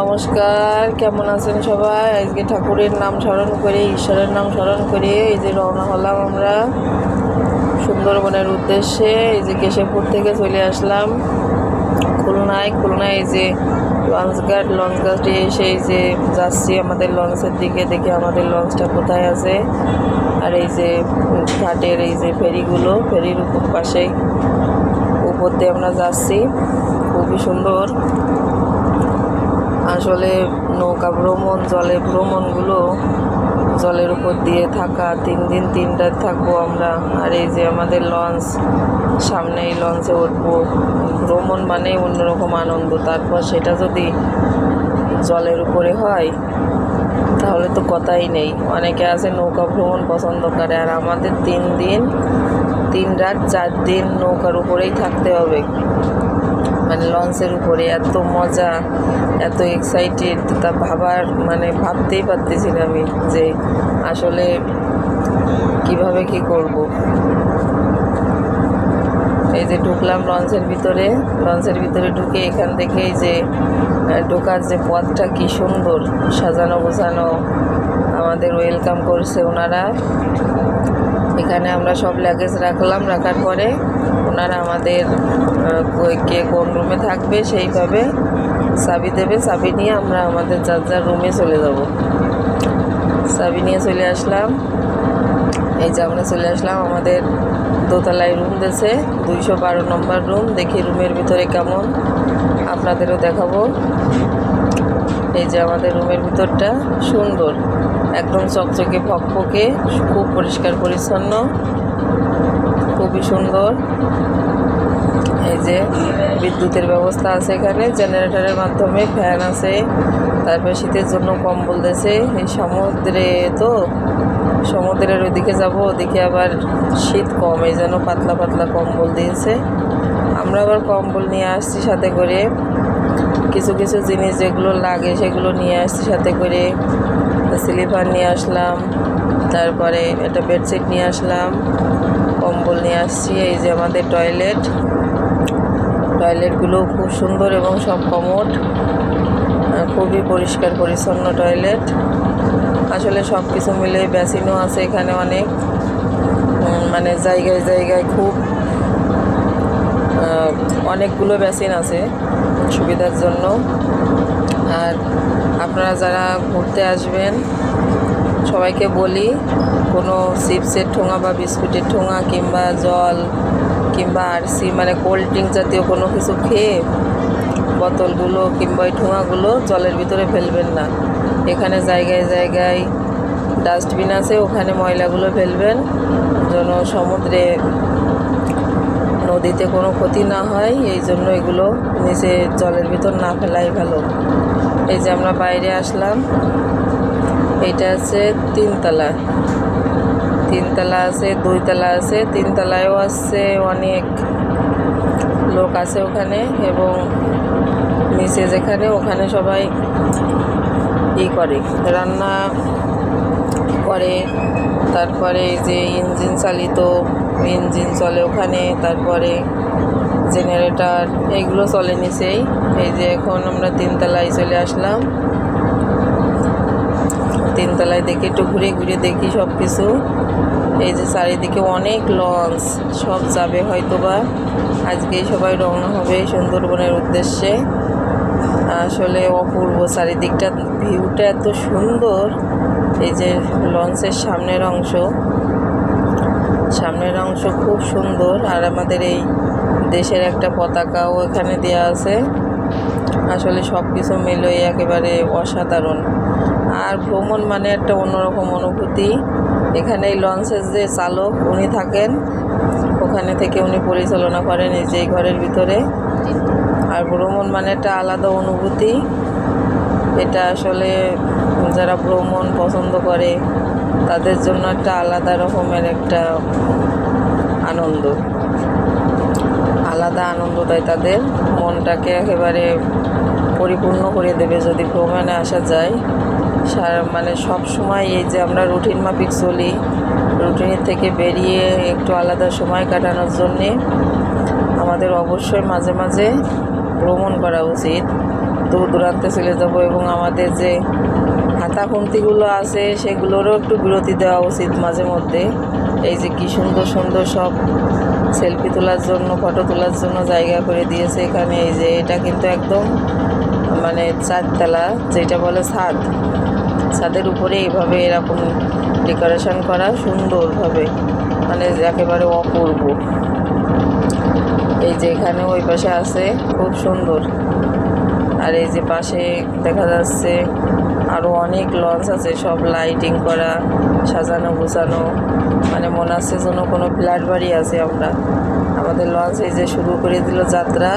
নমস্কার, কেমন আছেন সবাই? আজকে ঠাকুরের নাম স্মরণ করে, ঈশ্বরের নাম স্মরণ করে এই যে রওনা হলাম আমরা সুন্দরবনের উদ্দেশ্যে। এই যে কেশবপুর থেকে চলে আসলাম খুলনায়। খুলনায় এই যে লঞ্চঘাট লঞ্চঘাটে এসে এই যে যাচ্ছি আমাদের লঞ্চের দিকে, দেখে আমাদের লঞ্চটা কোথায় আছে। আর এই যে ঘাটের এই যে ফেরিগুলো, ফেরির উপর পাশেই উপর দিয়ে আমরা যাচ্ছি। খুবই সুন্দর। আসলে নৌকা ভ্রমণ জলে ভ্রমণগুলো জলের উপর দিয়ে থাকা, তিন দিন তিন রাত থাকব আমরা। আর এই যে আমাদের লঞ্চ সামনে এই লঞ্চে উঠবো। ভ্রমণ মানে অন্যরকম আনন্দ। তারপর সেটা যদি জলের উপরে হয়, তাহলে তো কথাই নেই। অনেকে আছে নৌকা ভ্রমণ পছন্দ করে, আর আমাদের তিন দিন, তিন রাত, চার দিন নৌকার উপরেই থাকতে হবে। মানে লঞ্চের উপরে এত মজা, এত এক্সাইটেড তা ভাবার মানে ভাবতেই পারতেছি না আমি যে আসলে কীভাবে কি করব। এই যে ঢুকলাম লঞ্চের ভিতরে লঞ্চের ভিতরে ঢুকে এখান থেকে যে ঢোকার যে পথটা কি সুন্দর, সাজানো গোছানো আমাদের ওয়েলকাম করছে ওনারা। এখানে আমরা সব লাগেজ রাখলাম, রাখার পরে ওনারা আমাদের কে কোন রুমে থাকবে সেইভাবে চাবি দেবে, চাবি নিয়ে আমরা আমাদের যার যার রুমে চলে যাব। চাবি নিয়ে চলে আসলাম। এই যে আমরা চলে আসলাম, আমাদের দোতলায় রুম দিয়েছে, দুইশো বারো নম্বর রুম দেখি রুমের ভিতরে কেমন। আপনাদেরও দেখাবো। এই যে আমাদের রুমের ভিতরটা সুন্দর, একদম চকচকে, ফকফকে, খুব পরিষ্কার পরিচ্ছন্ন, খুবই সুন্দর। এই যে বিদ্যুতের ব্যবস্থা আছে এখানে, জেনারেটরের মাধ্যমে ফ্যান আছে, তারপরে শীতের জন্য কম্বল দিয়েছে। এই সমুদ্রে তো, সমুদ্রের ওইদিকে যাব, ওদিকে আবার শীত কম, এই জন্য পাতলা পাতলা কম্বল দিয়েছে। আমরা আবার কম্বল নিয়ে আসছি সাথে করে। কিছু কিছু জিনিস যেগুলো লাগে সেগুলো নিয়ে আসছি, সাথে করে স্লিপার নিয়ে আসলাম, তারপরে একটা বেডশিট নিয়ে আসলাম, কম্বল নিয়ে আসছি, এই যে আমাদের টয়লেট। টয়লেটগুলো খুব সুন্দর এবং সব কমোড খুবই পরিষ্কার পরিচ্ছন্ন টয়লেট। আসলে সব কিছু মিলে বেসিনও আছে এখানে অনেক মানে জায়গায় জায়গায় খুব অনেকগুলো বেসিন আছে সুবিধার জন্য। আর আপনারা যারা ঘুরতে আসবেন, সবাইকে বলি, কোনো চিপসের ঠোঙা বা বিস্কুটের ঠোঙা কিংবা জল কিংবা আরসি মানে কোল্ড ড্রিঙ্ক জাতীয় কোনো কিছু খেয়ে বোতলগুলো কিংবা ওই ঠোঙাগুলো জলের ভিতরে ফেলবেন না। এখানে জায়গায় জায়গায় ডাস্টবিন আছে, ওখানে ময়লাগুলো ফেলবেন। যেন সমুদ্রে নদীতে কোনো ক্ষতি না হয়, এই জন্য এগুলো নিচে জলের ভিতর না ফেলাই ভালো। এই যে আমরা বাইরে আসলাম এইটা আছে তিনতলা। তিনতলা আছে, দুইতলা আছে, তিনতলায়ও আছে অনেক লোক আছে ওখানে এবং নিচে যেখানে, ওখানে সবাই ই করে। রান্না করে তারপরে এই যে ইঞ্জিন চালিত, ইঞ্জিন চলে ওখানে, তারপরে জেনারেটর, এগুলো চলে নিচেই। এই যে এখন আমরা তিনতলায় চলে আসলাম। তিনতলায় দেখি, একটু ঘুরে ঘুরে দেখি সব কিছু এই যে চারিদিকে অনেক লঞ্চ, সব যাবে হয়তো বা আজকেই সবাই রওনা হবে সুন্দরবনের উদ্দেশ্যে। আসলে অপূর্ব চারিদিকটা, ভিউটা এত সুন্দর। এই যে লঞ্চের সামনের অংশ। সামনের অংশ খুব সুন্দর, আর আমাদের এই দেশের একটা পতাকাও এখানে দেওয়া আছে। আসলে সব কিছু মিলিয়ে একেবারে অসাধারণ। আর ভ্রমণ মানে একটা অন্যরকম অনুভূতি। এখানে এই লঞ্চের যে চালক, উনি থাকেন। ওখানে থেকে উনি পরিচালনা করেন এই যে ঘরের ভিতরে। আর ভ্রমণ মানে একটা আলাদা অনুভূতি। এটা আসলে যারা ভ্রমণ পছন্দ করে, তাদের জন্য একটা আলাদা রকমের একটা আনন্দ। আলাদা আনন্দ দেয় তাদের। মনটাকে একেবারে পরিপূর্ণ করে দেবে যদি ভ্রমণে আসা যায়। মানে সব সময় এই যে আমরা রুটিন মাফিক চলি রুটিনের থেকে বেরিয়ে একটু আলাদা সময় কাটানোর জন্যে আমাদের অবশ্যই মাঝে মাঝে ভ্রমণ করা উচিত। দূর দূরান্তে চলে যাব এবং আমাদের যে হাতা খুন্তিগুলো আছে, সেগুলোরও একটু বিরতি দেওয়া উচিত মাঝে মধ্যে। এই যে কি সুন্দর সুন্দর সব সেলফি তোলার জন্য, ফটো তোলার জন্য জায়গা করে দিয়েছে এখানে। এই যে এটা কিন্তু একদম মানে চারতলা যেটা বলে ছাদ। ছাদের উপরে এইভাবে এরকম ডেকোরেশন করা সুন্দরভাবে মানে একেবারে অপূর্ব। এই যে এখানে ওই পাশে আছে, খুব সুন্দর। আর এই যে পাশে দেখা যাচ্ছে আরও অনেক লঞ্চ আছে, সব লাইটিং করা, সাজানো, গোছানো। মানে মনে হচ্ছে যেন কোনো ফ্ল্যাট বাড়ি আছে আমরা। আমাদের লঞ্চ এই যে শুরু করে দিল যাত্রা।